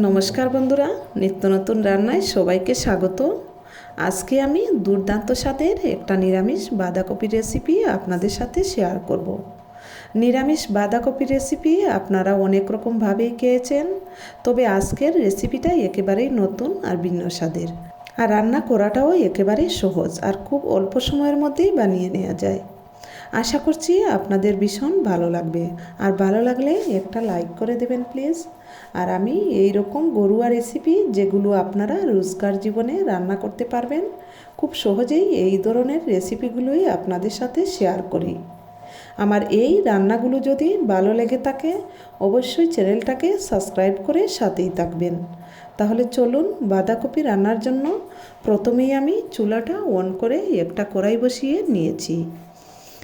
নমস্কার বন্ধুরা, নিত্য নতুন রান্নায় সবাইকে স্বাগত। আজকে আমি দুর্দান্ত স্বাদের একটা নিরামিষ বাঁধাকপি রেসিপি আপনাদের সাথে শেয়ার করব। নিরামিষ বাঁধাকপি রেসিপি আপনারা অনেক রকমভাবেই খেয়েছেন, তবে আজকের রেসিপিটা একেবারেই নতুন আর ভিন্ন স্বাদের। আর রান্না করাটাও একেবারেই সহজ আর খুব অল্প সময়ের মধ্যেই বানিয়ে নেওয়া যায়। আশা করছি আপনাদের ভীষণ ভালো লাগবে। আর ভালো লাগলে একটা লাইক করে দেবেন প্লিজ। আর আমি এই রকম গরুয়া রেসিপি যেগুলো আপনারা রোজকার জীবনে রান্না করতে পারবেন, খুব সহজেই এই ধরনের রেসিপিগুলোই আপনাদের সাথে শেয়ার করি। আমার এই রান্নাগুলো যদি ভালো লেগে থাকে, অবশ্যই চ্যানেলটাকে সাবস্ক্রাইব করে সাথেই থাকবেন। তাহলে চলুন বাঁধাকপি রান্নার জন্য প্রথমেই আমি চুলাটা অন করে একটা কড়াই বসিয়ে নিয়েছি।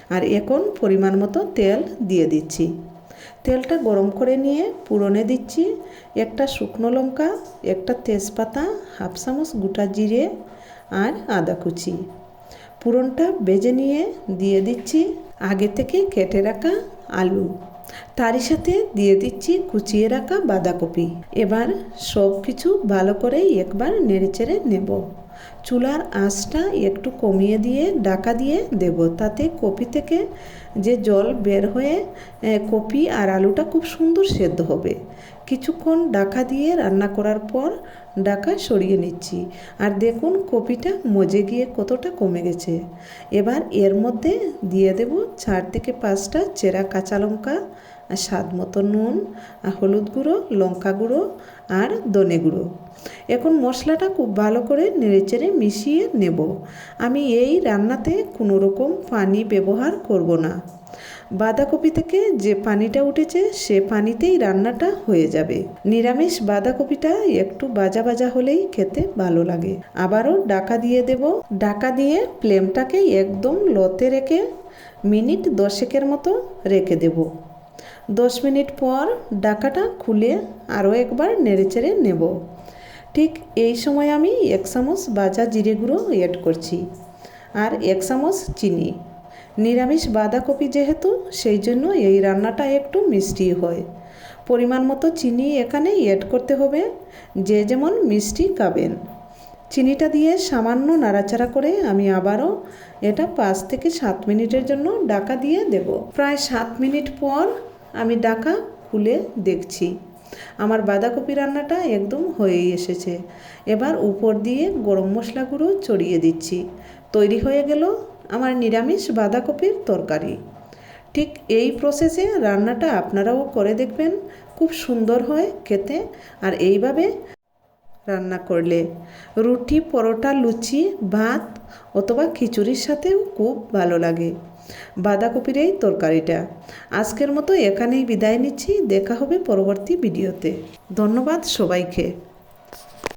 আর এখন পরিমাণ মতো তেল দিয়ে দিচ্ছি। তেলটা গরম করে নিয়ে পুরনে দিচ্ছি। একটা শুকনো লঙ্কা, একটা তেজপাতা, হাফ চামচ গোটা জিরে আর আদা কুচি। পুরনটা বেজে নিয়ে দিয়ে দিচ্ছি আগে থেকে কেটে রাখা আলু। তারই সাথে দিয়ে দিচ্ছি কুচিয়ে রাখা বাঁধাকপি। এবার সব কিছু ভালো করে একবার নেড়েচেড়ে নেব। চুলার আঁচটা একটু কমিয়ে দিয়ে ডাকা দিয়ে দেব। তাতে কপি থেকে যে জল বের হয়ে কপি আর আলুটা খুব সুন্দর সেদ্ধ হবে। কিছুক্ষণ ডাকা দিয়ে রান্না করার পর ডাকা সরিয়ে নিচ্ছি। আর দেখুন, কপিটা মজে গিয়ে কতটা কমে গেছে। এবার এর মধ্যে দিয়ে দেব চার থেকে পাঁচটা চেরা কাঁচা লঙ্কা আর স্বাদ মতো নুন আর হলুদ গুঁড়ো, লঙ্কা গুঁড়ো আর ধনে গুঁড়ো। এখন মশলাটা খুব ভালো করে নেড়েচেড়ে মিশিয়ে নেব। আমি এই রান্নাতে কোনো রকম পানি ব্যবহার করব না। বাঁধাকপি থেকে যে পানিটা উঠেছে, সে পানিতেই রান্নাটা হয়ে যাবে। নিরামিষ বাঁধাকপিটা একটু বাজা বাজা হলেই খেতে ভালো লাগে। আবারও ডাকা দিয়ে দেব। ডাকা দিয়ে ফ্লেমটাকে একদম লতে রেখে মিনিট দশেকের মতো রেখে দেব। দশ মিনিট পর ডাকাটা খুলে আরও একবার নেড়েচেড়ে নেব। ঠিক এই সময় আমি এক চামচ বাজা জিরে গুঁড়ো অ্যাড করছি। আর এক চামচ চিনি। নিরামিষ বাঁধাকপি যেহেতু, সেই জন্য এই রান্নাটা একটু মিষ্টি হয়। পরিমাণ মতো চিনি এখানে অ্যাড করতে হবে, যে যেমন মিষ্টি খাবেন। চিনিটা দিয়ে সামান্য নাড়াচাড়া করে আমি আবারও এটা পাঁচ থেকে সাত মিনিটের জন্য ডাকা দিয়ে দেব। প্রায় সাত মিনিট পর আমি ডাকা খুলে দেখছি। আমার বাঁধাকপি রান্নাটা একদম হয়েই এসেছে। এবার উপর দিয়ে গরম মশলা গুঁড়ো চড়িয়ে দিচ্ছি। তৈরি হয়ে গেল আমার নিরামিষ বাঁধাকপির তরকারি। ঠিক এই প্রসেসে রান্নাটা আপনারাও করে দেখবেন, খুব সুন্দর হয় খেতে। আর এইভাবে রান্না করলে। রুটি, পরোটা, লুচি, ভাত অথবা খিচুড়ির সাথেও খুব ভালো লাগে। বাঁধাকপির এই তরকারিটা। আজকের মতো এখানেই বিদায় নিচ্ছি। দেখা হবে পরবর্তী ভিডিওতে। ধন্যবাদ সবাইকে।